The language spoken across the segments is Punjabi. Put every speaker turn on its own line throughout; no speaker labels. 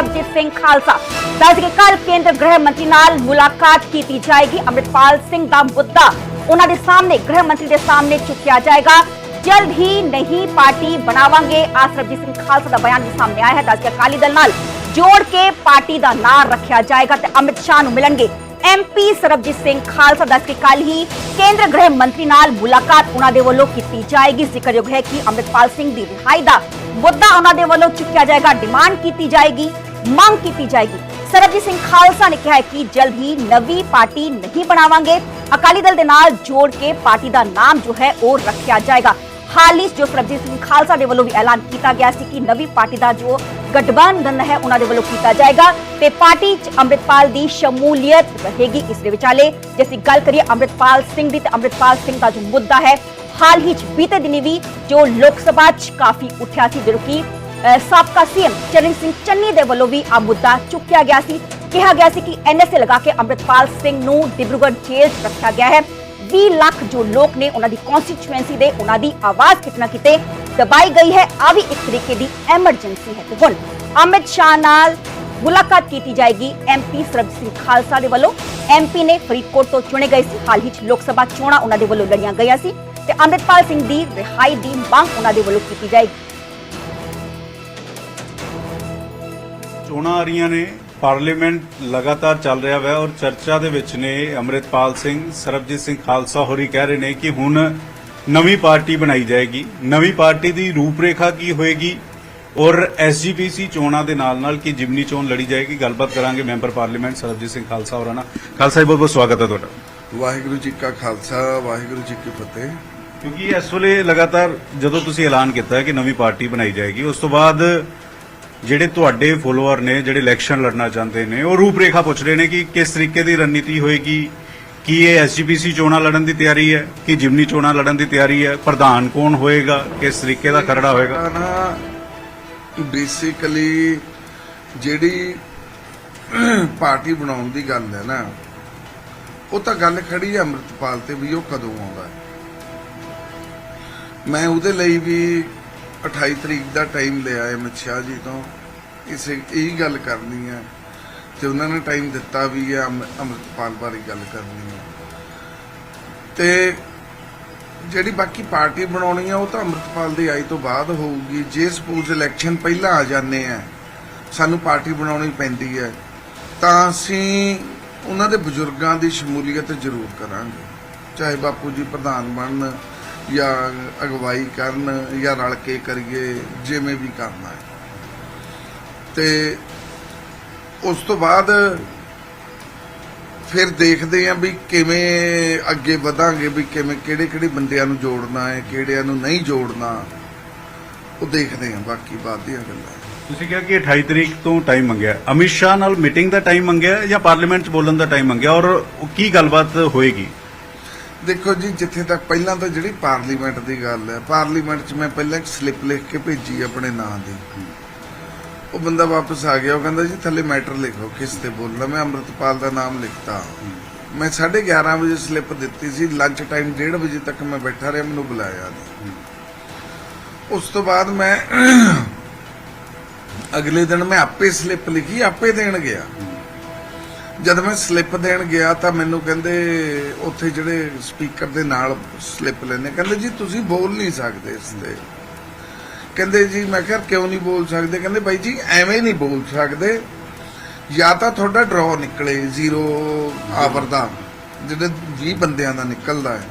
ਸਰਬਜੀਤ ਸਿੰਘ ਖਾਲਸਾ ਦੱਸ ਕਿ ਕੱਲ ਕੇਂਦਰ ਗ੍ਰਹਿ ਮੰਤਰੀ ਨਾਲ ਮੁਲਾਕਾਤ ਕੀਤੀ ਜਾਏਗੀ ਅੰਮ੍ਰਿਤਪਾਲ ਸਿੰਘ ਦਾ ਮੁੱਦਾ ਉਹਨਾਂ ਦੇ ਸਾਹਮਣੇ ਗ੍ਰਹਿ ਮੰਤਰੀ ਦੇ ਸਾਹਮਣੇ ਚੁੱਕਿਆ ਜਾਏਗਾ ਜਲਦ ਹੀ ਨਹੀਂ ਪਾਰਟੀ ਬਣਾਵਾਂਗੇ ਆ ਸਰਬਜੀਤ ਸਿੰਘ ਖਾਲਸਾ ਦਾ ਬਿਆਨ ਵੀ ਸਾਹਮਣੇ ਆਇਆ ਹੈ ਦੱਸ ਕਿ ਅਕਾਲੀ ਦਲ ਨਾਲ ਜੋੜ ਕੇ ਪਾਰਟੀ ਦਾ ਨਾਂ ਰੱਖਿਆ ਜਾਏਗਾ ਤੇ ਅਮਿਤ ਸ਼ਾਹ ਨੂੰ ਮਿਲਣਗੇ ਐਮਪੀ ਸਰਬਜੀਤ ਸਿੰਘ ਖਾਲਸਾ ਦੱਸ ਕੇ ਕੱਲ ਹੀ ਕੇਂਦਰ ਗ੍ਰਹਿ ਮੰਤਰੀ ਨਾਲ ਮੁਲਾਕਾਤ ਉਹਨਾਂ ਦੇ ਵੱਲੋਂ ਕੀਤੀ ਜਾਏਗੀ ਜ਼ਿਕਰਯੋਗ ਹੈ ਕਿ ਅੰਮ੍ਰਿਤਪਾਲ ਸਿੰਘ ਦੀ ਰਿਹਾਈ ਦਾ ਮੁੱਦਾ ਉਹਨਾਂ ਦੇ ਵੱਲੋਂ ਚੁੱਕਿਆ ਜਾਏਗਾ ਡਿਮਾਂਡ ਕੀਤੀ ਜਾਏਗੀ ਮੰਗ ਕੀਤੀ ਜਾਏਗੀ। ਸਰਬਜੀਤ ਸਿੰਘ ਖਾਲਸਾ ਨੇ ਕਿਹਾ ਕਿ ਜਲਦ ਹੀ ਨਵੀਂ ਪਾਰਟੀ ਨਹੀਂ ਬਣਾਵਾਂਗੇ। ਅਕਾਲੀ ਦਲ ਦੇ ਨਾਲ ਜੋੜ ਕੇ ਪਾਰਟੀ ਦਾ ਨਾਮ ਜੋ ਹੈ ਉਹ ਰੱਖਿਆ ਜਾਏਗਾ। ਹਾਲ 'ਚ ਜੋ ਸਰਬਜੀਤ ਸਿੰਘ ਖਾਲਸਾ ਦੇ ਵੱਲੋਂ ਵੀ ਐਲਾਨ ਕੀਤਾ ਗਿਆ ਸੀ ਕਿ ਨਵੀਂ ਪਾਰਟੀ ਦਾ ਜੋ ਗਠਬੰਧਨ ਹੈ, ਉਹਨਾਂ ਦੇ ਵੱਲੋਂ ਕੀਤਾ ਜਾਏਗਾ ਤੇ ਪਾਰਟੀ 'ਚ ਅੰਮ੍ਰਿਤਪਾਲ ਦੀ ਸ਼ਮੂਲੀਅਤ ਰਹੇਗੀ ਇਸ ਦੇ ਵਿਚਾਲੇ। ਜੇ ਅਸੀਂ ਗੱਲ ਕਰੀਏ ਅੰਮ੍ਰਿਤਪਾਲ ਸਿੰਘ ਦੀ, ਤੇ ਅੰਮ੍ਰਿਤਪਾਲ ਸਿੰਘ ਦਾ ਜੋ ਮੁੱਦਾ ਹੈ, ਹਾਲ ਹੀ 'ਚ ਬੀਤੇ ਦਿਨੀ ਵੀ ਜੋ ਲੋਕ ਸਭਾ 'ਚ ਕਾਫੀ ਉੱਠਿਆ ਸੀ, ਜਦੋਂ ਕਿ ਸਾਬਕਾ ਸੀਐਮ ਚਰਨ ਸਿੰਘ ਚੰਨੀ ਦੇ ਵੱਲੋਂ ਵੀ ਆ ਮੁੱਦਾ ਚੁੱਕਿਆ ਗਿਆ ਸੀ। ਕਿਹਾ ਗਿਆ ਸੀ ਕਿ ਐਨਐਸਏ ਲਗਾ ਕੇ ਅੰਮ੍ਰਿਤਪਾਲ ਸਿੰਘ ਨੂੰ ਡਿਬਰੂਗੜ੍ਹ ਜੇਲ੍ਹ 'ਚ ਰੱਖਿਆ ਗਿਆ ਹੈ। 20 ਲੱਖ ਜੋ ਲੋਕ ਨੇ ਉਹਨਾਂ ਦੀ ਕਨਸਟੀਚੁਐਂਸੀ ਦੇ ਉਹਨਾਂ ਦੀ ਆਵਾਜ਼ ਕਿਤਨਾ ਕਿਤੇ ਦਬਾਈ ਗਈ ਹੈ। ਆ ਵੀ ਇੱਕ ਤਰੀਕੇ ਦੀ ਐਮਰਜੈਂਸੀ ਹੈ। ਤੇ ਹੁਣ ਅਮਿਤ ਸ਼ਾਹ ਨਾਲ ਮੁਲਾਕਾਤ ਕੀਤੀ ਜਾਏਗੀ ਐਮਪੀ ਸਰਬਜੀਤ ਸਿੰਘ ਖਾਲਸਾ ਦੇ ਵੱਲੋਂ। ਐਮਪੀ ਨੇ ਫਰੀਦਕੋਟ ਤੋਂ ਚੁਣੇ ਗਏ ਸੀ। ਹਾਲ ਹੀ 'ਚ ਲੋਕ ਸਭਾ ਚੋਣਾਂ ਉਹਨਾਂ ਦੇ ਵੱਲੋਂ ਲੜੀਆਂ ਗਈਆਂ ਸੀ। ਤੇ ਅੰਮ੍ਰਿਤਪਾਲ ਸਿੰਘ ਦੀ ਰਿਹਾਈ ਦੀ ਮੰਗ ਉਹਨਾਂ ਦੇ ਵੱਲੋਂ ਕੀਤੀ ਜਾਏਗੀ।
ਚੋਣਾਂ ਆ ਰਹੀਆਂ ਨੇ ਪਾਰਲੀਮੈਂਟ ਲਗਾਤਾਰ ਚੱਲ ਰਿਹਾ ਹੈ ਔਰ ਚਰਚਾ ਦੇ ਵਿੱਚ ਨੇ ਅਮਰਿਤਪਾਲ ਸਿੰਘ ਸਰਬਜੀਤ ਸਿੰਘ ਖਾਲਸਾ ਹੋਰੀ ਕਹਿ ਰਹੇ ਨੇ ਕਿ ਹੁਣ ਨਵੀਂ ਪਾਰਟੀ ਬਣਾਈ ਜਾਏਗੀ। ਨਵੀਂ ਪਾਰਟੀ ਦੀ ਰੂਪਰੇਖਾ ਕੀ ਹੋਏਗੀ ਔਰ ਐਸਜੀਪੀਸੀ ਚੋਣਾਂ ਦੇ ਨਾਲ ਨਾਲ ਕੀ ਜਿਮਨੀ ਚੋਣ ਲੜੀ ਜਾਏਗੀ? ਗੱਲਬਾਤ ਕਰਾਂਗੇ ਮੈਂਬਰ ਪਾਰਲੀਮੈਂਟ ਸਰਬਜੀਤ ਸਿੰਘ ਖਾਲਸਾ ਹੋਰਾਂ ਨਾਲ। ਖਾਲਸਾ ਜੀ ਬਹੁਤ ਬਹੁਤ ਸਵਾਗਤ ਹੈ ਤੁਹਾਡਾ।
ਵਾਹਿਗੁਰੂ ਜੀ ਕਾ ਖਾਲਸਾ ਵਾਹਿਗੁਰੂ ਜੀ ਕੀ ਫਤਿਹ।
ਕਿਉਂਕਿ ਇਸ ਵੇਲੇ ਲਗਾਤਾਰ ਜਦੋਂ ਤੁਸੀਂ ਐਲਾਨ ਕੀਤਾ ਕਿ ਨਵੀਂ ਪਾਰਟੀ ਬਣਾਈ ਜਾਏਗੀ ਉਸ ਤੋਂ ਬਾਅਦ ਜਿਹੜੇ ਤੁਹਾਡੇ ਫੋਲੋਅਰ ਨੇ, ਜਿਹੜੇ ਇਲੈਕਸ਼ਨ ਲੜਨਾ ਚਾਹੁੰਦੇ ਨੇ, ਉਹ ਰੂਪਰੇਖਾ ਪੁੱਛ ਰਹੇ ਨੇ ਕਿ ਕਿਸ ਤਰੀਕੇ ਦੀ ਰਣਨੀਤੀ ਹੋਏਗੀ, ਕੀ ਇਹ ਐਸਜੀਪੀਸੀ ਚੋਣਾਂ ਲੜਨ ਦੀ ਤਿਆਰੀ ਹੈ, ਕਿ ਜਿਮਨੀ ਚੋਣਾਂ ਲੜਨ ਦੀ ਤਿਆਰੀ ਹੈ, ਪ੍ਰਧਾਨ ਕੌਣ ਹੋਏਗਾ, ਕਿਸ ਤਰੀਕੇ ਦਾ ਖਰੜਾ ਹੋਏਗਾ?
ਬੇਸਿਕਲੀ ਜਿਹੜੀ ਪਾਰਟੀ ਬਣਾਉਣ ਦੀ ਗੱਲ ਹੈ ਨਾ, ਉਹ ਤਾਂ ਗੱਲ ਖੜੀ ਹੈ ਅੰਮ੍ਰਿਤਪਾਲ ਤੇ ਵੀ ਉਹ ਕਦੋਂ ਆਉਂਦਾ ਹੈ। ਮੈਂ ਉਹਦੇ ਲਈ ਵੀ 28 ਤਰੀਕ ਦਾ ਟਾਈਮ ਲਿਆ ਹੈ ਅਮਿਤ ਸ਼ਾਹ ਜੀ ਤੋਂ। ਕਿਸੇ ਇਹੀ ਗੱਲ ਕਰਨੀ ਹੈ ਤੇ ਉਹਨਾਂ ਨੇ ਟਾਈਮ ਦਿੱਤਾ ਵੀ ਹੈ ਅੰਮ- ਅੰਮ੍ਰਿਤਪਾਲ ਬਾਰੇ ਗੱਲ ਕਰਨੀ ਹੈ ਤੇ ਜਿਹੜੀ ਬਾਕੀ ਪਾਰਟੀ ਬਣਾਉਣੀ ਆ, ਉਹ ਤਾਂ ਅੰਮ੍ਰਿਤਪਾਲ ਦੀ ਆਈ ਤੋਂ ਬਾਅਦ ਹੋਊਗੀ। ਜੇ ਸਪੋਜ਼ ਇਲੈਕਸ਼ਨ ਪਹਿਲਾਂ ਆ ਜਾਂਦੇ ਆ, ਸਾਨੂੰ ਪਾਰਟੀ ਬਣਾਉਣੀ ਪੈਂਦੀ ਹੈ ਤਾਂ ਅਸੀਂ ਉਹਨਾਂ ਦੇ ਬਜ਼ੁਰਗਾਂ ਦੀ ਸ਼ਮੂਲੀਅਤ ਜ਼ਰੂਰ ਕਰਾਂਗੇ। ਚਾਹੇ ਬਾਪੂ ਜੀ ਪ੍ਰਧਾਨ ਬਣਨ ਜਾਂ ਅਗਵਾਈ ਕਰਨ ਜਾਂ ਰਲ ਕੇ ਕਰੀਏ, ਜਿਵੇਂ ਵੀ ਕਰਨਾ ਹੈ। ਤੇ ਉਸ ਤੋਂ ਬਾਅਦ ਫਿਰ ਦੇਖਦੇ ਆਂ ਵੀ ਕਿਵੇਂ ਅੱਗੇ ਵਧਾਂਗੇ ਵੀ ਕਿਵੇਂ ਕਿਹੜੇ ਕਿਹੜੇ ਬੰਦਿਆਂ ਨੂੰ ਜੋੜਨਾ ਹੈ ਕਿਹੜਿਆਂ ਨੂੰ ਨਹੀਂ ਜੋੜਨਾ ਉਹ ਦੇਖਦੇ ਆਂ ਬਾਕੀ ਬਾਅਦ ਦੀਆਂ ਗੱਲਾਂ।
ਤੁਸੀਂ ਕਿਹਾ ਕਿ 28 ਤਰੀਕ ਤੋਂ ਟਾਈਮ ਮੰਗਿਆ। ਅਮਿਤ ਸ਼ਾਹ ਨਾਲ ਮੀਟਿੰਗ ਦਾ ਟਾਈਮ ਮੰਗਿਆ ਜਾਂ ਪਾਰਲੀਮੈਂਟ 'ਚ ਬੋਲਣ ਦਾ ਟਾਈਮ ਮੰਗਿਆ? ਔਰ ਉਹ ਕੀ ਗੱਲਬਾਤ ਹੋਏਗੀ?
ਦੇਖੋ ਜੀ ਜਿੱਥੇ ਤੱਕ ਪਹਿਲਾਂ ਤਾਂ ਜਿਹੜੀ ਪਾਰਲੀਮੈਂਟ ਦੀ ਗੱਲ ਹੈ ਪਾਰਲੀਮੈਂਟ 'ਚ ਮੈਂ ਪਹਿਲਾਂ ਇੱਕ ਸਲਿੱਪ ਲਿਖ ਕੇ ਭੇਜੀ ਆਪਣੇ ਨਾਂ ਦੀ। ਉਹ ਬੰਦਾ ਵਾਪਸ ਆ ਗਿਆ, ਉਹ ਕਹਿੰਦਾ ਜੀ ਥੱਲੇ ਮੈਟਰ ਲਿਖੋ, ਕਿਸ ਤੇ ਬੋਲਣਾ, ਮੈਂ ਅੰਮ੍ਰਿਤਪਾਲ ਦਾ ਨਾਮ ਲਿਖਤਾ। ਮੈਂ 11:30 ਵਜੇ ਸਲਿੱਪ ਦਿੱਤੀ ਸੀ ਲੰਚ ਟਾਈਮ 1:30 ਵਜੇ ਤੱਕ ਮੈਂ ਬੈਠਾ ਰਿਹਾ, ਮੈਨੂੰ ਬੁਲਾਇਆ ਉਸ ਤੋਂ ਬਾਅਦ ਮੈਂ ਅਗਲੇ ਦਿਨ ਮੈਂ ਆਪੇ ਸਲਿੱਪ ਲਿਖੀ, ਆਪੇ ਦੇਣ ਗਿਆ। ਜਦ ਮੈਂ ਸਲਿੱਪ ਦੇਣ ਗਿਆ ਤਾਂ ਮੈਨੂੰ ਕਹਿੰਦੇ, ਉੱਥੇ ਜਿਹੜੇ ਸਪੀਕਰ ਦੇ ਨਾਲ ਸਲਿੱਪ ਲੈਣੇ ਕਹਿੰਦੇ ਜੀ ਤੁਸੀਂ ਬੋਲ ਨਹੀਂ ਸਕਦੇ ਇਸ ਤੇ। ਕਹਿੰਦੇ ਜੀ ਮੈਂ ਕਿਹਾ ਕਿਉਂ ਨਹੀਂ ਬੋਲ ਸਕਦੇ? ਕਹਿੰਦੇ ਬਾਈ ਜੀ ਐਵੇਂ ਨਹੀਂ ਬੋਲ ਸਕਦੇ। ਜਾਂ ਤਾਂ ਤੁਹਾਡਾ ਡਰਾਅ ਨਿਕਲੇ ਜ਼ੀਰੋ ਆਵਰ ਦਾ ਜਿਹੜੇ 20 ਬੰਦਿਆਂ ਦਾ ਨਿਕਲਦਾ ਹੈ।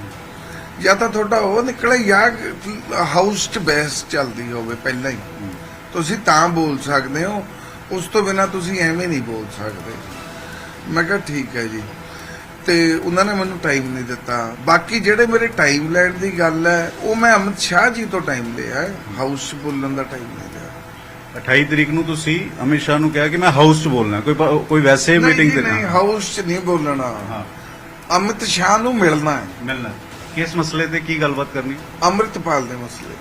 ਜਾਂ ਤਾਂ ਤੁਹਾਡਾ ਉਹ ਨਿਕਲੇ ਜਾਂ ਹਾਊਸ 'ਚ ਬਹਿਸ ਚੱਲਦੀ ਹੋਵੇ ਪਹਿਲਾਂ ਹੀ। ਤੁਸੀਂ ਤਾਂ ਬੋਲ ਸਕਦੇ ਹੋ ਉਸ ਤੋਂ ਬਿਨਾ ਤੁਸੀਂ ਐਵੇਂ ਨਹੀਂ ਬੋਲ ਸਕਦੇ। ਮੈਂ ਕਿਹਾ ਠੀਕ ਹੈ ਜੀ। ਤੇ ਉਹਨਾਂ ਨੇ ਮੈਨੂੰ ਟਾਈਮ ਨਹੀਂ ਦਿੱਤਾ। ਬਾਕੀ ਜਿਹੜੇ ਮੇਰੇ ਟਾਈਮ ਲੈਣ ਦੀ ਗੱਲ ਹੈ ਉਹ ਮੈਂ ਅਮਿਤ ਸ਼ਾਹ ਜੀ ਤੋਂ ਟਾਈਮ ਲਿਆ ਹੈ। ਹਾਊਸ ਬੋਲਣ ਦਾ ਟਾਈਮ ਨਹੀਂ ਲਿਆ
28 ਤਰੀਕ ਨੂੰ ਤੁਸੀਂ ਅਮਿਤ ਸ਼ਾਹ ਨੂੰ ਕਿਹਾ ਕਿ ਮੈਂ ਹਾਊਸ 'ਚ ਬੋਲਣਾ ਕੋਈ ਕੋਈ ਵੈਸੇ ਮੀਟਿੰਗ ਤੇ
ਨਹੀਂ ਹਾਊਸ 'ਚ ਨਹੀਂ ਬੋਲਣਾ।
ਹਾਂ।
ਅਮਿਤ ਸ਼ਾਹ ਨੂੰ ਮਿਲਣਾ ਹੈ।
ਮਿਲਣਾ। ਕਿਸ ਮਸਲੇ ਤੇ ਕੀ ਗੱਲਬਾਤ ਕਰਨੀ?
ਅੰਮ੍ਰਿਤਪਾਲ ਦੇ ਮਸਲੇ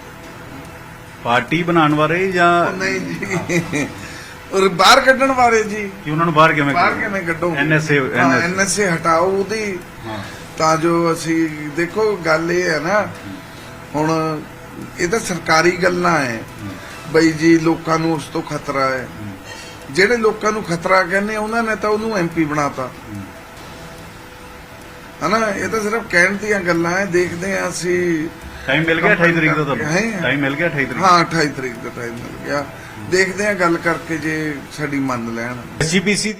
ਪਾਰਟੀ ਬਣਾਉਣ ਬਾਰੇ ਜਾਂ
ਨਹੀਂ ਜੀ। ਔਰ ਬਾਹਰ ਕੱਢਣ ਬਾਰੇ ਜੀ।
ਕਿ ਉਹਨਾਂ ਨੂੰ ਬਾਹਰ ਕਿਵੇਂ
ਬਾਹਰ ਕਿਵੇਂ ਕੱਢੋ
ਐਨਐਸਏ
ਐਨਐਸਏ ਹਟਾਓ ਉਹਦੀ।
ਹਾਂ।
ਤਾਂ ਜੋ ਅਸੀਂ ਦੇਖੋ ਗੱਲ ਇਹ ਹੈ ਨਾ ਹੁਣ ਇਹ ਤਾਂ ਸਰਕਾਰੀ ਗੱਲਾਂ ਹੈ। ਬਈ ਜੀ ਲੋਕਾਂ ਨੂੰ ਉਸ ਤੋਂ ਖਤਰਾ ਹੈ। ਜਿਹੜੇ ਲੋਕਾਂ ਨੂੰ ਖਤਰਾ ਕਹਿੰਦੇ ਉਹਨਾਂ ਨੇ ਤਾਂ ਉਹਨੂੰ ਐਮਪੀ ਬਣਾਤਾ। ਹਨਾ ਇਹ ਤਾਂ ਸਿਰਫ ਕਹਿਣ ਦੀਆਂ ਗੱਲਾਂ ਐ ਦੇਖਦੇ ਆ ਅਸੀਂ
ਟਾਈਮ ਮਿਲ ਗਿਆ 28 ਤਰੀਕ ਦਾ? ਤੁਹਾਨੂੰ? ਟਾਈਮ ਮਿਲ ਗਿਆ 28 ਤਰੀਕ?
ਹਾਂ 28 ਤਰੀਕ ਦਾ ਟਾਈਮ ਮਿਲ ਗਿਆ। ਦੇਖਦੇ ਆ ਗੱਲ ਕਰਕੇ ਜੇ ਸਾਡੀ ਮੰਨ ਲੈਣ।
ਐਸਜੀਪੀਸੀ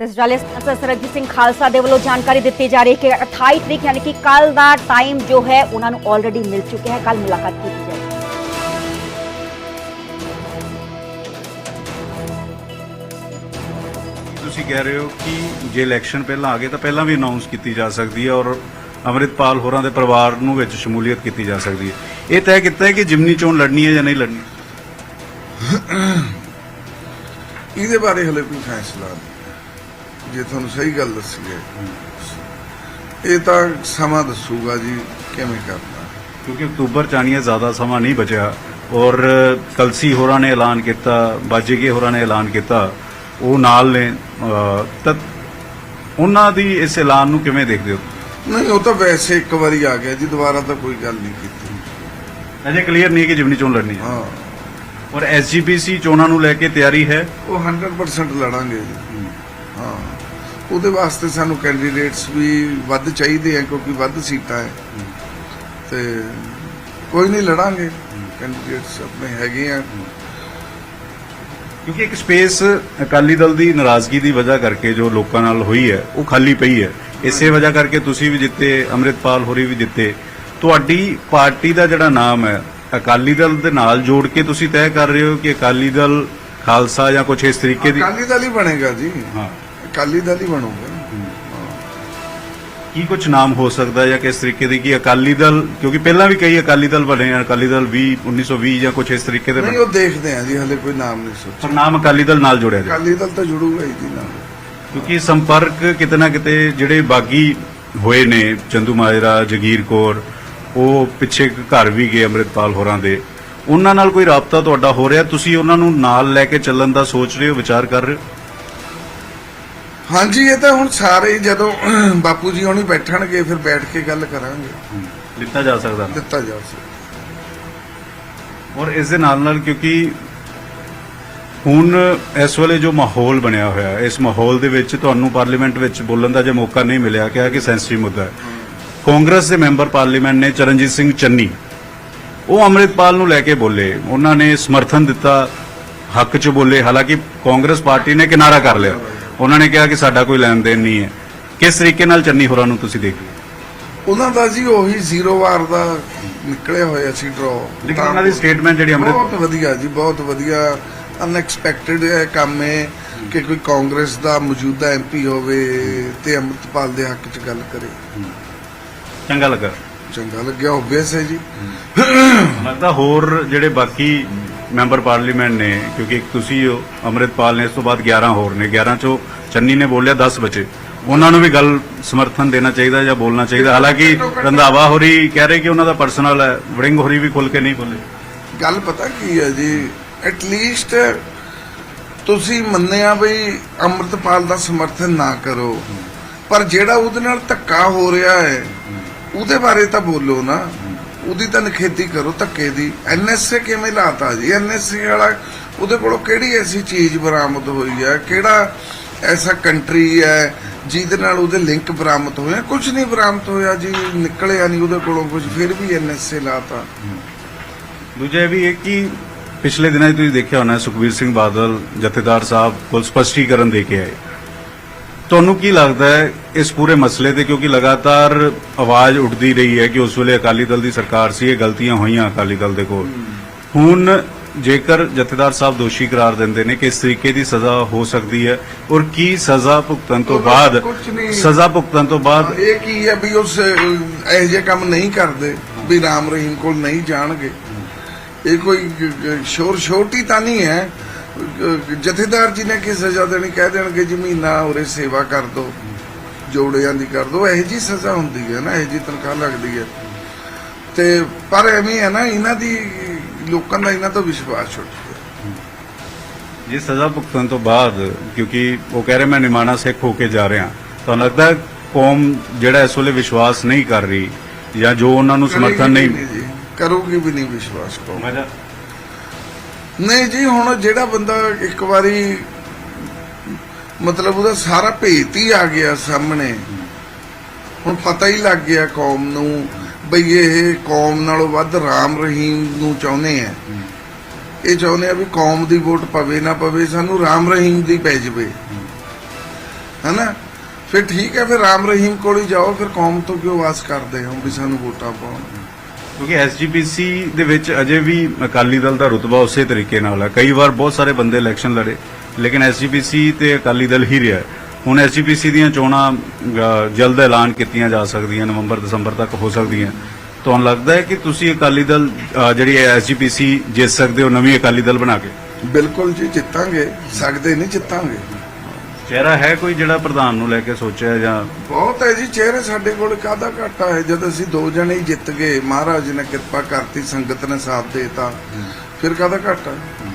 ਤੇ ਜਲੇ ਸਰਬਜੀਤ ਸਿੰਘ ਖਾਲਸਾ ਦੇ ਵੱਲੋਂ ਜਾਣਕਾਰੀ ਦਿੱਤੀ ਜਾ ਰਹੀ ਹੈ ਕਿ 28 ਤਰੀਕ ਯਾਨੀ ਕਿ ਕੱਲ ਦਾ ਟਾਈਮ ਜੋ ਹੈ ਉਹਨਾਂ ਨੂੰ ਆਲਰੇਡੀ ਮਿਲ ਚੁੱਕਿਆ ਹੈ। ਕੱਲ ਮੁਲਾਕਾਤ ਕੀਤੀ ਜਾਏਗੀ।
ਤੁਸੀਂ ਕਹਿ ਰਹੇ ਹੋ ਕਿ ਜੇ ਇਲੈਕਸ਼ਨ ਪਹਿਲਾਂ ਆ ਗਏ ਤਾਂ ਪਹਿਲਾਂ ਵੀ ਅਨਾਉਂਸ ਕੀਤੀ ਜਾ ਸਕਦੀ ਹੈ ਔਰ ਅੰਮ੍ਰਿਤਪਾਲ ਹੋਰਾਂ ਦੇ ਪਰਿਵਾਰ ਨੂੰ ਵਿੱਚ ਸ਼ਮੂਲੀਅਤ ਕੀਤੀ ਜਾ ਸਕਦੀ ਹੈ। ਇਹ ਤੈਅ ਕੀਤਾ ਹੈ ਕਿ ਜਿਮਨੀ ਚੋਣ ਲੜਨੀ ਹੈ ਜਾਂ ਨਹੀਂ ਲੜਨੀ।
ਇਹਦੇ ਬਾਰੇ ਹਲੇ ਕੋਈ ਫੈਸਲਾ ਨਹੀਂ ਜੇ ਤੁਹਾਨੂੰ ਸਹੀ ਗੱਲ ਦੱਸੀ ਹੈ ਇਹ ਤਾਂ ਸਮਾਂ ਦੱਸੂਗਾ ਜੀ ਕਿਵੇਂ ਕਰਨਾ।
ਕਿਉਂਕਿ ਅਕਤੂਬਰ ਚ ਆਉਣੀ ਹੈ ਜ਼ਿਆਦਾ ਸਮਾਂ ਨਹੀਂ ਬਚਿਆ। ਔਰ ਕਲਸੀ ਹੋਰਾਂ ਨੇ ਐਲਾਨ ਕੀਤਾ ਬਾਜੀਗੇ ਹੋਰਾਂ ਨੇ ਐਲਾਨ ਕੀਤਾ। ਉਹ ਨਾਲ ਨੇ ਤਾਂ ਉਹਨਾਂ ਦੀ ਇਸ ਐਲਾਨ ਨੂੰ ਕਿਵੇਂ ਦੇਖਦੇ ਹੋ?
ਨਹੀਂ ਉਹ ਤਾਂ ਵੈਸੇ ਇੱਕ ਵਾਰੀ ਆ ਗਿਆ ਜੀ ਦੁਬਾਰਾ ਤਾਂ ਕੋਈ ਗੱਲ ਨਹੀਂ ਕੀਤੀ।
ਅਜੇ ਕਲੀਅਰ ਨਹੀਂ ਹੈ ਕਿ ਜਿਮਨੀ ਚੋਣ ਲੜਨੀ ਹੈ।
ਹਾਂ।
ਔਰ ਐਸਜੀਪੀਸੀ ਚੋਣਾਂ ਨੂੰ ਲੈ ਕੇ ਤਿਆਰੀ ਹੈ?
ਉਹ 100% ਲੜਾਂਗੇ ਜੀ। ਹਾਂ। ਉਹਦੇ ਵਾਸਤੇ ਸਾਨੂੰ ਕੈਂਡੀਡੇਟਸ ਵੀ ਵੱਧ ਚਾਹੀਦੇ ਆ ਕਿਉਂਕਿ ਵੱਧ ਸੀਟਾਂ ਹੈ। ਤੇ ਕੋਈ ਨਹੀਂ ਲੜਾਂਗੇ। ਕੈਂਡੀਡੇਟਸ ਆਪਣੇ ਹੈਗੇ ਆ।
ਕਿਉਂਕਿ ਇੱਕ ਸਪੇਸ ਅਕਾਲੀ ਦਲ ਦੀ ਨਾਰਾਜ਼ਗੀ ਦੀ ਵਜ੍ਹਾ ਕਰਕੇ ਜੋ ਲੋਕਾਂ ਨਾਲ ਹੋਈ ਹੈ ਉਹ ਖਾਲੀ ਪਈ ਹੈ। ਇਸੇ ਵਜ੍ਹਾ ਕਰਕੇ ਤੁਸੀਂ ਵੀ ਜਿੱਤੇ ਅੰਮ੍ਰਿਤਪਾਲ ਹੋਰੀ ਵੀ ਜਿੱਤੇ ਤੁਹਾਡੀ ਪਾਰਟੀ ਦਾ ਜਿਹੜਾ ਨਾਮ ਹੈ ਅਕਾਲੀ ਦਲ ਦੇ ਨਾਲ ਜੋੜ ਕੇ ਤੁਸੀਂ ਤੈਅ ਕਰ ਰਹੇ ਹੋ ਕਿ ਅਕਾਲੀ ਦਲ ਖਾਲਸਾ ਜਾਂ ਕੁਝ ਇਸ ਤਰੀਕੇ ਦੀ
ਅਕਾਲੀ ਦਲ ਹੀ ਬਣੇਗਾ ਜੀ।
ਹਾਂ।
ਅਕਾਲੀ ਦਲ ਹੀ ਬਣੂਗਾ।
ਕੀ ਕੁਝ ਨਾਮ ਹੋ ਸਕਦਾ ਜਾਂ ਕਿਸ ਤਰੀਕੇ ਦੀ ਕਿ ਅਕਾਲੀ ਦਲ ਕਿਉਂਕਿ ਪਹਿਲਾਂ ਵੀ ਕਈ ਅਕਾਲੀ ਦਲ ਬਣੇ ਆ ਅਕਾਲੀ ਦਲ 20 1920 ਜਾਂ ਕੁਝ ਇਸ ਤਰੀਕੇ ਦੇ
ਨਹੀਂ ਉਹ ਦੇਖਦੇ ਆ ਜੀ ਹਲੇ ਕੋਈ ਨਾਮ ਨਹੀਂ ਸੋਚਿਆ।
ਪਰ ਨਾਮ ਅਕਾਲੀ ਦਲ ਨਾਲ ਜੋੜਿਆ ਜਾਏ।
ਅਕਾਲੀ ਦਲ ਤਾਂ ਜੁੜੂਗਾ ਹੀ ਜੀ ਨਾਲ।
ਕਿਉਂਕਿ ਸੰਪਰਕ ਕਿਤੇ ਨਾ ਕਿਤੇ ਜਿਹੜੇ ਬਾਗੀ ਹੋਏ ਨੇ ਚੰਦੂ ਮਾਜਰਾ ਜਗੀਰ ਕੌਰ ਉਹ ਪਿੱਛੇ ਘਰ ਵੀ ਗਏ ਅੰਮ੍ਰਿਤਪਾਲ ਹੋਰਾਂ ਦੇ। ਉਹਨਾਂ ਨਾਲ ਕੋਈ ਰਾਬਤਾ ਤੁਹਾਡਾ ਹੋ ਰਿਹਾ? ਤੁਸੀਂ ਉਹਨਾਂ ਨੂੰ ਨਾਲ ਲੈ ਕੇ ਚੱਲਣ ਦਾ ਸੋਚ ਰਹੇ ਹੋ ਵਿਚਾਰ ਕਰ ਰਹੇ ਹੋ?
ਹਾਂਜੀ ਇਹ ਤਾਂ ਹੁਣ ਸਾਰੇ ਜਦੋਂ ਬਾਪੂ ਜੀ ਹੋਣੀ ਬੈਠਣਗੇ ਫਿਰ ਬੈਠ ਕੇ ਗੱਲ ਕਰਾਂਗੇ।
ਲਿੱਤਾ ਜਾ ਸਕਦਾ
ਦਿੱਤਾ ਜਾ ਸਕਦਾ।
ਔਰ ਇਸ ਦੇ ਨਾਲ ਨਾਲ ਕਿਉਂਕਿ ਹੁਣ ਇਸ ਵੇਲੇ ਜੋ ਮਾਹੌਲ ਬਣਿਆ ਹੋਇਆ ਇਸ ਮਾਹੌਲ ਦੇ ਵਿੱਚ ਤੁਹਾਨੂੰ ਪਾਰਲੀਮੈਂਟ ਵਿੱਚ ਬੋਲਣ ਦਾ ਜੇ ਮੌਕਾ ਨਹੀਂ ਮਿਲਿਆ ਕਿਹਾ ਕਿ ਸੈਂਸਿਟਿਵ ਮੁੱਦਾ ਹੈ। ਕਾਂਗਰਸ ਦੇ ਮੈਂਬਰ ਪਾਰਲੀਮੈਂਟ ਨੇ ਚਰਨਜੀਤ ਸਿੰਘ ਚੰਨੀ ਉਹ ਅੰਮ੍ਰਿਤਪਾਲ ਨੂੰ ਲੈ ਕੇ ਬੋਲੇ। ਉਹਨਾਂ ਨੇ ਸਮਰਥਨ ਦਿੱਤਾ ਹੱਕ 'ਚ ਬੋਲੇ। ਹਾਲਾਂਕਿ ਕਾਂਗਰਸ ਪਾਰਟੀ ਨੇ ਕਿਨਾਰਾ ਕਰ ਲਿਆ। ਉਹਨਾਂ ਨੇ ਕਿਹਾ ਕਿ ਸਾਡਾ ਕੋਈ ਲੈਣ ਦੇਣ ਨਹੀਂ ਹੈ। ਕਿਸ ਤਰੀਕੇ ਨਾਲ ਚੰਨੀ ਹੋਰਾਂ ਨੂੰ ਤੁਸੀਂ ਦੇਖਦੇ
ਉਹਨਾਂ ਦਾ ਜੀ ਉਹੀ ਜ਼ੀਰੋ ਵਾਰ ਦਾ ਨਿਕਲਿਆ ਹੋਇਆ ਸੀ ਡਰਾ
ਲੇਕਿਨ ਉਹਨਾਂ ਦੀ ਸਟੇਟਮੈਂਟ ਜਿਹੜੀ ਅੰਮ੍ਰਿਤ
ਬਹੁਤ ਵਧੀਆ ਜੀ ਬਹੁਤ ਵਧੀਆ ਅਨਐਕਸਪੈਕਟਿਡ ਕੰਮ ਹੈ ਕਿ ਕੋਈ ਕਾਂਗਰਸ ਦਾ ਮੌਜੂਦਾ ਐਮਪੀ ਹੋਵੇ ਤੇ ਅੰਮ੍ਰਿਤਪਾਲ ਦੇ ਹੱਕ 'ਚ ਗੱਲ ਕਰੇ।
ਚੰਗਾ ਲੱਗਾ।
ਚੰਗਾ ਲੱਗਿਆ ਓਬਵੀਅਸ ਹੈ ਜੀ।
ਲੱਗਦਾ ਹੋਰ ਜਿਹੜੇ ਬਾਕੀ ਮੈਂਬਰ ਪਾਰਲੀਮੈਂਟ ਨੇ ਕਿਉਂਕਿ ਤੁਸੀਂ ਹੋ ਅੰਮ੍ਰਿਤਪਾਲ ਨੇ ਇਸ ਤੋਂ ਬਾਅਦ 11 ਹੋਰ ਨੇ। 11 ਚੋਂ ਚੰਨੀ ਨੇ ਬੋਲਿਆ 10 ਬਚੇ। ਉਹਨਾਂ ਨੂੰ ਵੀ ਗੱਲ ਸਮਰਥਨ ਦੇਣਾ ਚਾਹੀਦਾ ਜਾਂ ਬੋਲਣਾ ਚਾਹੀਦਾ। ਹਾਲਾਂਕਿ ਰੰਧਾਵਾ ਹੋਰੀ ਕਹਿ ਰਹੇ ਕਿ ਉਹਨਾਂ ਦਾ ਪਰਸਨਲ ਹੈ ਵੜਿੰਗ ਹੋਰੀ ਵੀ ਖੁੱਲ ਕੇ ਨਹੀਂ ਬੋਲੇ।
ਗੱਲ ਪਤਾ ਕੀ ਹੈ ਜੀ ਐਟ ਲੀਸਟ uh, ਤੁਸੀਂ ਮੰਨਿਆ ਬਈ ਅੰਮ੍ਰਿਤਪਾਲ ਦਾ ਸਮਰਥਨ ਨਾ ਕਰੋ। ਪਰ ਜਿਹੜਾ ਉਹਦੇ ਨਾਲ ਧੱਕਾ ਹੋ ਰਿਹਾ ਹੈ, ਉਹਦੇ ਬਾਰੇ ਤਾਂ ਬੋਲੋ ਨਾ। ਉਹਦੀ ਤਾਂ ਨਿਖੇਧੀ ਕਰੋ ਧੱਕੇ ਦੀ। ਐਨਐਸਏ ਕਿਵੇਂ ਲਾਤਾ ਜੀ? ਐਨਐਸਏ ਵਾਲਾ ਉਹਦੇ ਕੋਲੋਂ ਕਿਹੜੀ ਐਸੀ ਚੀਜ਼ ਬਰਾਮਦ ਹੋਈ ਹੈ? ਕਿਹੜਾ ਐਸਾ ਕੰਟਰੀ ਹੈ ਜਿਹਦੇ ਨਾਲ ਉਹਦੇ ਲਿੰਕ ਬਰਾਮਦ ਹੋਏ? ਕੁਝ ਨਹੀਂ ਬਰਾਮਦ ਹੋਇਆ ਜੀ, ਨਿਕਲਿਆ ਨਹੀਂ ਉਹਦੇ ਕੋਲੋਂ ਕੁਝ ਫਿਰ ਵੀ ਐਨਐਸਏ ਲਾਤਾ।
ਦੂਜਾ ਵੀ ਹੈ ਕਿ ਪਿਛਲੇ ਦਿਨਾਂ 'ਚ ਤੁਸੀਂ ਦੇਖਿਆ ਹੋਣਾ ਸੁਖਬੀਰ ਸਿੰਘ ਬਾਦਲ ਜਥੇਦਾਰ ਸਾਹਿਬ ਕੋਲ ਸਪਸ਼ਟੀਕਰਨ ਦੇ ਕੇ ਆਏ। ਤੁਹਾਨੂੰ ਕੀ ਲੱਗਦਾ ਹੈ ਇਸ ਪੂਰੇ ਮਸਲੇ ਤੇ? ਕਿਉਂਕਿ ਲਗਾਤਾਰ ਆਵਾਜ਼ ਉੱਠਦੀ ਰਹੀ ਹੈ ਕਿ ਉਸ ਵੇਲੇ ਅਕਾਲੀ ਦਲ ਦੀ ਸਰਕਾਰ ਸੀ ਇਹ ਗਲਤੀਆਂ ਹੋਈਆਂ ਅਕਾਲੀ ਦਲ ਦੇ ਕੋਲ। ਹੁਣ ਜੇਕਰ ਜਥੇਦਾਰ ਸਾਹਿਬ ਦੋਸ਼ੀ ਕਰਾਰ ਦਿੰਦੇ ਨੇ ਕਿ ਇਸ ਤਰੀਕੇ ਦੀ ਸਜ਼ਾ ਹੋ ਸਕਦੀ ਹੈ ਔਰ ਕੀ ਸਜ਼ਾ ਭੁਗਤਣ ਤੋਂ ਬਾਅਦ
ਕੁਛ ਨਹੀਂ।
ਸਜ਼ਾ ਭੁਗਤਣ ਤੋਂ ਬਾਅਦ
ਇਹ ਕੀ ਹੈ ਵੀ ਉਸ ਇਹੋ ਜਿਹੇ ਕੰਮ ਨਹੀਂ ਕਰਦੇ ਵੀ ਰਾਮ ਰਹੀਮ ਕੋਲ ਨਹੀਂ ਜਾਣਗੇ। ਇਹ ਕੋਈ ਸ਼ੋਰ ਛੋਟੀ ਤਾਂ ਨਹੀਂ ਹੈ। ਜਥੇਦਾਰ ਜੀ ਨੇ ਕੀ ਸਜ਼ਾ ਦੇਣੀ ਕਹਿ ਦੇਣਗੇ ਜੀ ਮਹੀਨਾ ਉਰੇ ਸੇਵਾ ਕਰ ਦੋ ਜੋੜਿਆਂ ਦੀ ਕਰ ਦੋ। ਇਹੋ ਜੀ ਸਜ਼ਾ ਹੁੰਦੀ ਹੈ ਨਾ ਇਹੋ ਜੀ ਤਨਖਾਹ ਲੱਗਦੀ ਹੈ। ਤੇ ਪਰ ਐਵੇਂ ਹੈ ਨਾ ਇਹਨਾਂ ਦੀ ਲੋਕਾਂ ਦਾ ਇਹਨਾਂ ਤੋਂ ਵਿਸ਼ਵਾਸ ਛੁੱਟ ਗਿਆ।
ਜੇ ਸਜ਼ਾ ਭੁਗਤਣ ਤੋਂ ਬਾਅਦ ਕਿਉਂਕਿ ਉਹ ਕਹਿ ਰਹੇ ਮੈਂ ਨਿਮਾਣਾ ਸਿੱਖ ਹੋ ਕੇ ਜਾ ਰਿਹਾ। ਤੁਹਾਨੂੰ ਲੱਗਦਾ ਕੌਮ ਜਿਹੜਾ ਇਸ ਵੇਲੇ ਵਿਸ਼ਵਾਸ ਨਹੀਂ ਕਰ ਰਹੀ ਜਾਂ ਜੋ ਉਹਨਾਂ ਨੂੰ ਸਮਰਥਨ ਨਹੀਂ
ਕਰੂਗੀ ਵੀ ਨਹੀਂ ਵਿਸ਼ਵਾਸ ਕੋ ਨਹੀਂ ਜੀ ਹੁਣ ਜਿਹੜਾ ਬੰਦਾ ਇੱਕ ਵਾਰੀ ਮਤਲਬ ਉਹਦਾ ਸਾਰਾ ਭੇਤ ਹੀ ਆ ਗਿਆ ਸਾਹਮਣੇ। ਹੁਣ ਪਤਾ ਹੀ ਲੱਗ ਗਿਆ ਕੌਮ ਨੂੰ ਬਈ ਇਹ ਕੌਮ ਨਾਲੋਂ ਵੱਧ ਰਾਮ ਰਹੀਮ ਨੂੰ ਚਾਹੁੰਦੇ ਆ। ਇਹ ਚਾਹੁੰਦੇ ਆ ਵੀ ਕੌਮ ਦੀ ਵੋਟ ਪਵੇ ਨਾ ਪਵੇ ਸਾਨੂੰ ਰਾਮ ਰਹੀਮ ਦੀ ਪੈ ਜਵੇ। ਹੈਨਾ? ਫਿਰ ਠੀਕ ਹੈ ਫਿਰ ਰਾਮ ਰਹੀਮ ਕੋਲ ਹੀ ਜਾਓ ਫਿਰ ਕੌਮ ਤੋਂ ਕਿਉਂ ਵਾਸ ਕਰਦੇ ਹੋ ਵੀ ਸਾਨੂੰ ਵੋਟਾਂ ਪਾਉਣ?
ਕਿਉਂਕਿ ਐਸਜੀਪੀਸੀ ਦੇ ਵਿੱਚ ਅਜੇ ਵੀ ਅਕਾਲੀ ਦਲ ਦਾ ਰੁਤਬਾ ਉਸੇ ਤਰੀਕੇ ਨਾਲ ਹੈ। ਕਈ ਵਾਰ ਬਹੁਤ ਸਾਰੇ ਬੰਦੇ ਇਲੈਕਸ਼ਨ ਲੜੇ ਲੇਕਿਨ ਐਸਜੀਪੀਸੀ ਤੇ ਅਕਾਲੀ ਦਲ ਹੀ ਰਿਹਾ ਹੈ। ਹੁਣ ਐਸਜੀਪੀਸੀ ਦੀਆਂ ਚੋਣਾਂ ਜਲਦ ਐਲਾਨ ਕੀਤੀਆਂ ਜਾ ਸਕਦੀਆਂ ਨਵੰਬਰ ਦਸੰਬਰ ਤੱਕ ਹੋ ਸਕਦੀਆਂ। ਤੁਹਾਨੂੰ ਲੱਗਦਾ ਹੈ ਕਿ ਤੁਸੀਂ ਅਕਾਲੀ ਦਲ ਅ, ਜਿਹੜੀ ਐਸਜੀਪੀਸੀ ਜਿੱਤ ਸਕਦੇ ਹੋ ਨਵੀਂ ਅਕਾਲੀ ਦਲ ਬਣਾ ਕੇ?
ਬਿਲਕੁਲ ਜੀ ਜਿੱਤਾਂਗੇ। ਸਕਦੇ ਨਹੀਂ ਜਿੱਤਾਂਗੇ।
ਚਿਹਰਾ ਹੈ ਕੋਈ ਜਿਹੜਾ ਪ੍ਰਧਾਨ ਨੂੰ ਲੈ ਕੇ ਸੋਚਿਆ ਜਾਂ
ਬਹੁਤ ਹੈ ਜੀ ਚਿਹਰੇ ਸਾਡੇ ਕੋਲ ਕਾਹਦਾ ਘਾਟਾ ਹੈ ਜਦ ਅਸੀਂ ਦੋ ਜਣੇ ਹੀ ਜਿੱਤ ਗਏ ਮਹਾਰਾਜ ਨੇ ਕਿਰਪਾ ਕਰਤੀ ਸੰਗਤ ਨੇ ਸਾਥ ਦੇਤਾ। ਫਿਰ ਕਾਹਦਾ ਘਾਟਾ ਹੈ?